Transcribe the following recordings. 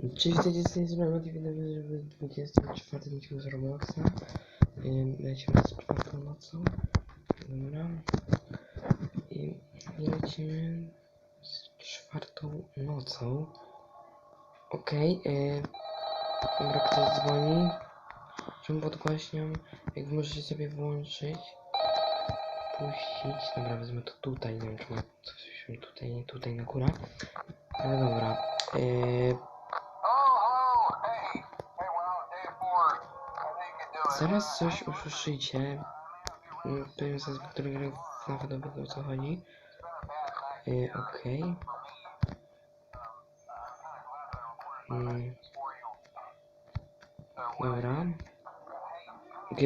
Cześć, witajcie z tej żeby 24 odcinku z Robloxa. Lecimy z czwartą nocą. Dobra. I lecimy z czwartą nocą. Okej, okay, dobra, ktoś dzwoni. Czemu podgłaśniam? Jak możecie sobie włączyć. Puścić. Dobra, wezmę to tutaj. Nie wiem, czy mam coś tutaj, tutaj na górę. Ale dobra. Yy, Zaraz coś usłyszycie. Powiem zaraz, który gra nawet dowiedzą o co chodzi. Yy, Okej. Mm. Dobra.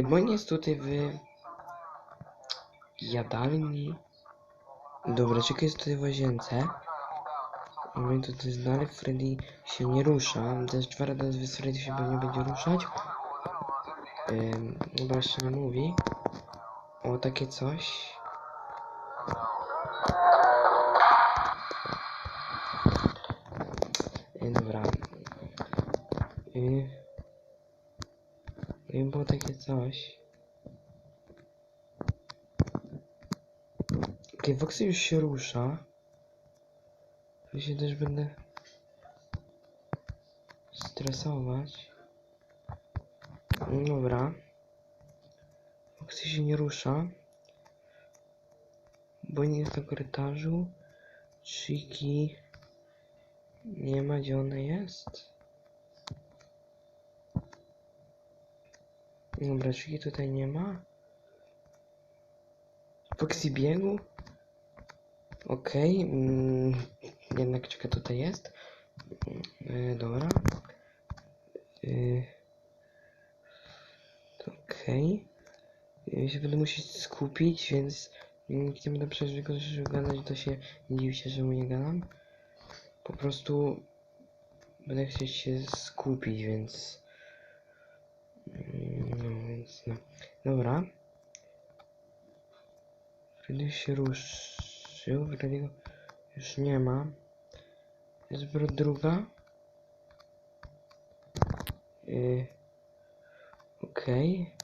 Bo nie jest tutaj w jadalni. Dobra, czekaj, jest tutaj w łazience. My tutaj dalej, Freddy się nie rusza. Też dwa razy Freddy się pewnie będzie ruszać. Ym, Chyba jeszcze nie mówi. O, takie coś. Yy, dobra. Yy. Yy, było takie coś. Okej, okay, już się rusza. Ja się też będę stresować. Dobra. Foxy się nie rusza. Bo nie jest na korytarzu. Chiki. Nie ma gdzie ona jest. Dobra, Chiki tutaj nie ma. Foxy biegł. Okej. Mm, jednak czeka tutaj jest. Yy, dobra. Yy. Okej. Ja się będę musieć skupić, więc nikt nie będę przeszkadzać gadać, to się nie dziwi się, że mu nie gadam. Po prostu będę chcieć się skupić, więc... Mm, No, więc no. Dobra. Freddy się ruszył, Freddy'ego już nie ma. Jest druga. Yy. Okej.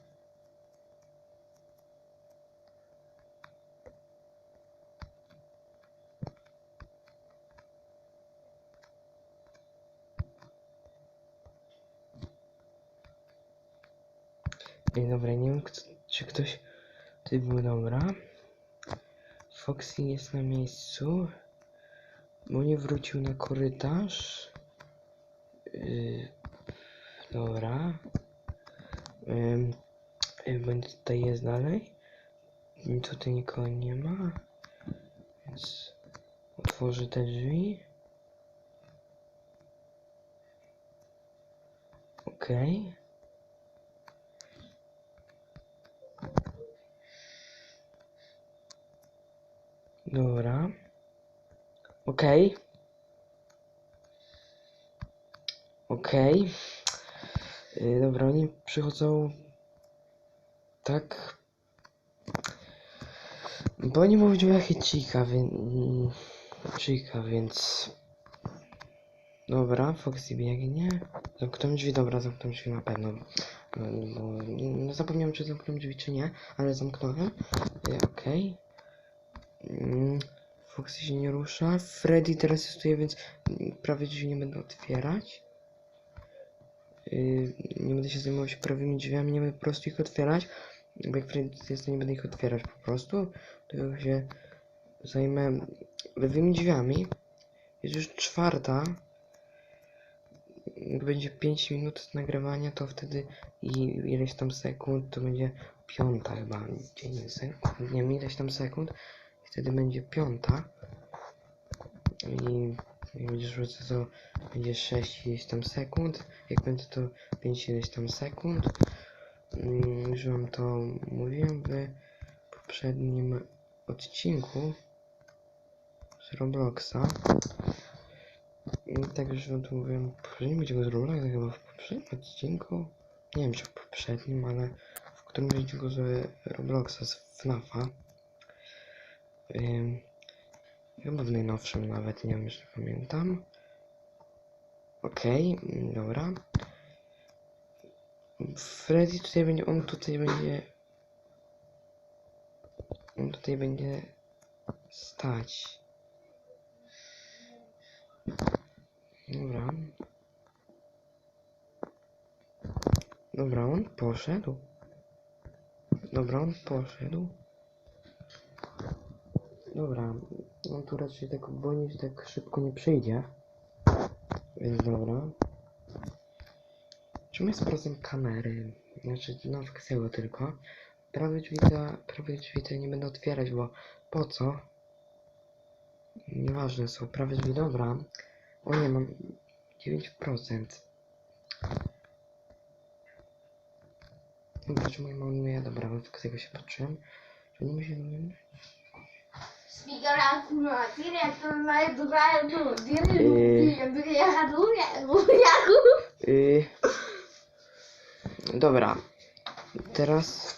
Ej, dobra, nie wiem, kto, czy ktoś tutaj był, dobra. Foxy jest na miejscu. Bo nie wrócił na korytarz. Yy, dobra. Ym, y, Będę tutaj jest dalej. Tutaj nikogo nie ma. Więc otworzę te drzwi. Okej. Dobra. Okej. Okej. Yy, dobra, oni przychodzą tak. Bo oni mówią jachę Chica, więc. Chica, więc. Dobra, Foxy biegnie. Zamknąłem drzwi, dobra, zamknąłem drzwi na pewno. No, bo no, zapomniałem, czy zamknąłem drzwi, czy nie, ale zamknąłem. Yy, Okej. Mm, Foxy się nie rusza. Freddy teraz jest tutaj, więc prawie drzwi nie będę otwierać. Yy, nie będę się zajmował się prawymi drzwiami, nie będę po prostu ich otwierać. Bo jak Freddy jest, to nie będę ich otwierać po prostu. Tylko się zajmę lewymi drzwiami. Jest już czwarta. Jak będzie 5 minut nagrywania, to wtedy i ileś tam sekund, to będzie piąta chyba. 9 sekund, nie wiem ileś tam sekund. Wtedy będzie piąta. I jak będziesz to będzie 6 ileś tam sekund. Jak będzie to 5 ileś tam sekund. Mm, Już wam to mówiłem w poprzednim odcinku z Robloxa. I tak już wam to mówiłem w poprzednim odcinku z Robloxa, chyba w poprzednim odcinku. Nie wiem czy w poprzednim, ale w którymś odcinku z Robloxa, z FNAFa. Chyba w najnowszym nawet, nie wiem, już pamiętam. Okej, mm, dobra. Freddy tutaj będzie, on tutaj będzie... On tutaj będzie stać. Dobra. Dobra, on poszedł. Dobra, on poszedł. Dobra, on tu raczej tak że tak szybko nie przyjdzie. Więc dobra. Czemu ja sprawdzam kamery? Znaczy, no w tylko. Prawie drzwi to, prawie drzwi to nie będę otwierać, bo po co? Nieważne są, prawie drzwi, dobra. O nie, mam 9%. Dobra, czemu ja mam imię? Dobra, tego się patrzyłem. Czy nie musi Speaker kurwa, dyrektor ma edukacja, dyrektor, Yy. dyrektor, jaka Yy, dobra. Teraz.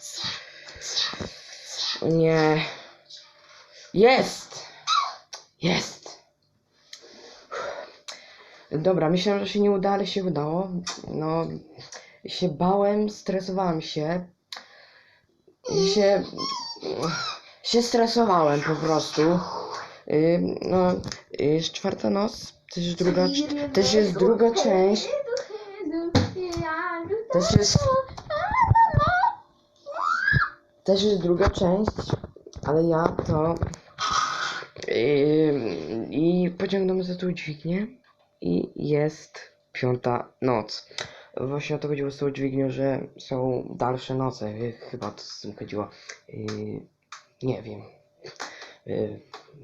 Nie. Jest! Jest! Dobra, myślałem, że się nie uda, ale się udało. No, się bałem, stresowałem się. I się. Się stresowałem po prostu. Yy, no, jest czwarta noc, też druga, też jest druga część. Też jest, też jest druga część, ale ja to yy, i pociągnąłem za tą dźwignię i jest piąta noc. Właśnie o to chodziło z tą dźwignią, że są dalsze noce. Chyba to z tym chodziło. Yy, nie wiem. Yy,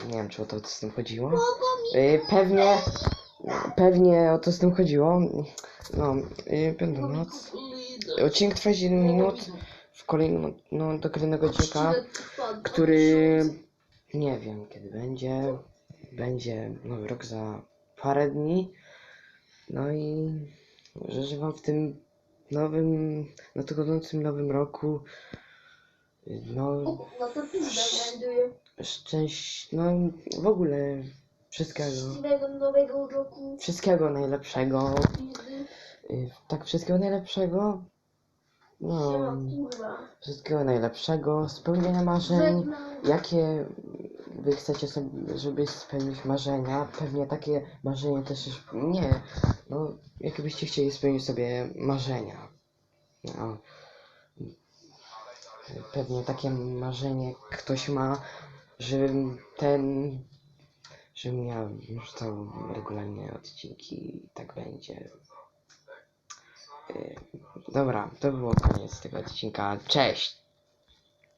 nie wiem, czy o to z tym chodziło. Yy, pewnie, pewnie o to z tym chodziło. No, yy, piąta noc. Odcinek trwa 7 minut. W kolejnym, no, do kolejnego odcinka, który nie wiem kiedy będzie. Będzie nowy rok za parę dni. No i życzę wam w tym nowym, nadchodzącym nowym roku no No to pizda znajduje. szczęść, no w ogóle wszystkiego, Szczęśliwego nowego roku. wszystkiego najlepszego. Pizdy. Y, Tak, wszystkiego najlepszego. No, Siema, kurwa. wszystkiego najlepszego, spełnienia marzeń. Żegnam. Jakie wy chcecie sobie, żeby spełnić marzenia? Pewnie takie marzenie też już... Nie, no, jakie byście chcieli spełnić sobie marzenia? No, pewnie takie marzenie ktoś ma, żebym ten... Żebym ja wrzucał regularnie odcinki i tak będzie. Y, Dobra, to było koniec tego odcinka. Cześć!